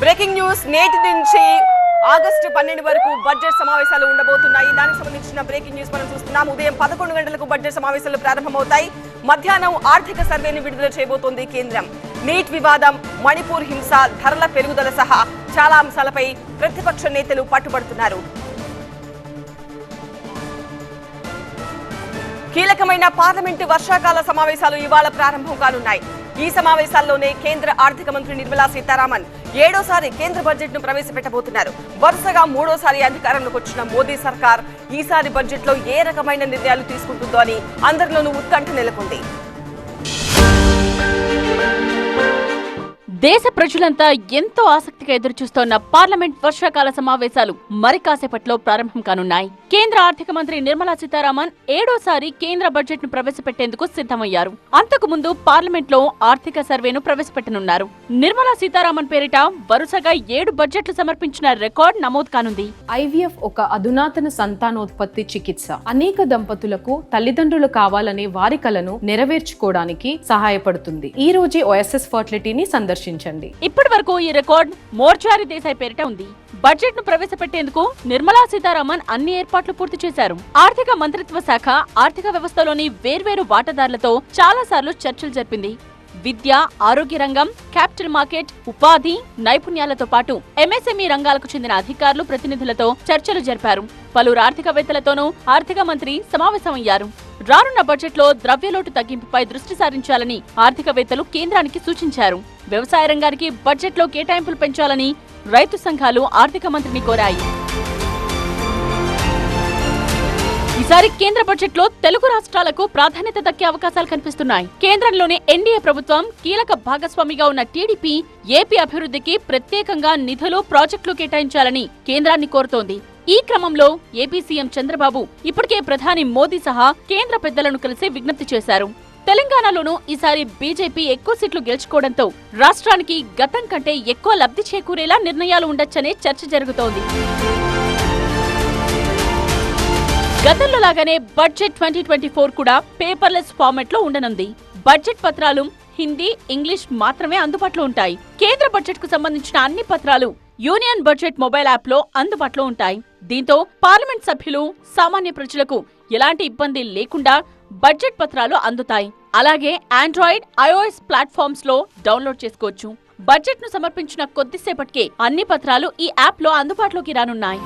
Breaking news నేటి నుంచి August పన్నెండు వరకు బడ్జెట్ సమావేశాలు ఉండబోతున్నాయి. దానికి సంబంధించిన బ్రేకింగ్ న్యూస్ మనం చూస్తున్నాం. ఉదయం పదకొండు గంటలకు బడ్జెట్ సమావేశాలు ప్రారంభమవుతాయి. మధ్యాహ్నం ఆర్థిక సర్వేని విడుదల చేయబోతోంది కేంద్రం. నీట్ వివాదం మణిపూర్ హింస ధరల పెరుగుదల సహా చాలా అంశాలపై ప్రతిపక్ష నేతలు పట్టుబడుతున్నారు. కీలకమైన పార్లమెంటు వర్షాకాల సమావేశాలు ఇవాళ ప్రారంభం కానున్నాయి. ఈ సమావేశాల్లోనే కేంద్ర ఆర్థిక మంత్రి నిర్మలా సీతారామన్ ఏడోసారి కేంద్ర బడ్జెట్ను ప్రవేశపెట్టబోతున్నారు. వరుసగా మూడోసారి అధికారంలోకి వచ్చిన మోదీ సర్కార్ ఈసారి బడ్జెట్లో ఏ రకమైన నిర్ణయాలు తీసుకుంటుందో అని అందరిలోనూ ఉత్కంఠ నెలకొంది. దేశ ప్రజలంతా ఎంతో ఆసక్తిగా ఎదురుచూస్తోన్న పార్లమెంట్ వర్షాకాల సమావేశాలు మరి కాసేపట్లో ప్రారంభం కానున్నాయి. కేంద్ర ఆర్థిక మంత్రి నిర్మలా సీతారామన్ ఏడోసారి కేంద్ర బడ్జెట్ను ప్రవేశపెట్టేందుకు సిద్ధమయ్యారు. అంతకు ముందు పార్లమెంట్లో ఆర్థిక సర్వేను ప్రవేశపెట్టనున్నారు. నిర్మలా సీతారామన్ పేరిట వరుసగా ఏడు బడ్జెట్లు సమర్పించిన రికార్డ్ నమోదు కానుంది. ఐవీఎఫ్ ఒక అధునాతన సంతానోత్పత్తి చికిత్స. అనేక దంపతులకు తల్లిదండ్రులు కావాలనే వారి కలను నెరవేర్చుకోవడానికి సహాయపడుతుంది. ఈ రోజే ఓఎస్ఎస్ ఫర్టిలిటీని సందర్శించండి ఇప్పటి వరకు ఈ రికార్డ్ మోర్చారి దేశాయ్ పేరిట ఉంది. బడ్జెట్ను ప్రవేశపెట్టేందుకు నిర్మలా సీతారామన్ అన్ని ఏర్పాట్లు పూర్తి చేశారు. ఆర్థిక మంత్రిత్వ శాఖ ఆర్థిక వ్యవస్థలోని వేర్వేరు వాటాదారులతో చాలా సార్లు చర్చలు జరిపింది. విద్య ఆరోగ్య రంగం క్యాపిటల్ మార్కెట్ ఉపాధి నైపుణ్యాలతో పాటు ఎంఎస్ఎంఈ రంగాలకు చెందిన అధికారులు ప్రతినిధులతో చర్చలు జరిపారు. పలువురు ఆర్థికవేత్తలతోనూ ఆర్థిక మంత్రి సమావేశమయ్యారు. రానున్న బడ్జెట్లో ద్రవ్యలోటు తగ్గింపుపై దృష్టి సారించాలని ఆర్థికవేత్తలు కేంద్రానికి సూచించారు. వ్యవసాయ రంగానికి బడ్జెట్లో కేటాయింపులు పెంచాలని రైతు సంఘాలు ఆర్థిక మంత్రిని కోరాయి. ఈసారి కేంద్ర బడ్జెట్లో తెలుగు రాష్ట్రాలకు ప్రాధాన్యత దక్కే అవకాశాలు కనిపిస్తున్నాయి. కేంద్రంలోని ఎన్డీఏ ప్రభుత్వం కీలక భాగస్వామిగా ఉన్న టీడీపీ ఏపీ అభివృద్ధికి ప్రత్యేకంగా నిధులు ప్రాజెక్టులు కేటాయించాలని కేంద్రాన్ని కోరుతోంది. ఈ క్రమంలో ఏపీ సీఎం చంద్రబాబు ఇప్పటికే ప్రధాని మోదీ సహా కేంద్ర పెద్దలను కలిసి విజ్ఞప్తి చేశారు. తెలంగాణలోనూ ఈసారి బీజేపీ ఎక్కువ సీట్లు గెలుచుకోవడంతో రాష్ట్రానికి గతం కంటే ఎక్కువ లబ్ధి చేకూరేలా నిర్ణయాలు ఉండొచ్చనే చర్చ జరుగుతోంది. గతంలో లాగానే బడ్జెట్ ట్వంటీ ట్వంటీ ఫోర్ కూడా పేపర్లెస్ ఫార్మాట్లో ఉండనుంది. బడ్జెట్ పత్రాలు హిందీ ఇంగ్లీష్ మాత్రమే అందుబాటులో ఉంటాయి. కేంద్ర బడ్జెట్కు సంబంధించిన అన్ని పత్రాలు యూనియన్ బడ్జెట్ మొబైల్ యాప్లో అందుబాటులో ఉంటాయి. దీంతో పార్లమెంట్ సభ్యులు సామాన్య ప్రజలకు ఎలాంటి ఇబ్బంది లేకుండా బడ్జెట్ పత్రాలు అందుతాయి. అలాగే ఆండ్రాయిడ్ ఐఓఎస్ ప్లాట్ఫామ్స్లో డౌన్లోడ్ చేసుకోవచ్చు. బడ్జెట్ను సమర్పించిన కొద్దిసేపటికే అన్ని పత్రాలు ఈ యాప్లో అందుబాటులోకి రానున్నాయి.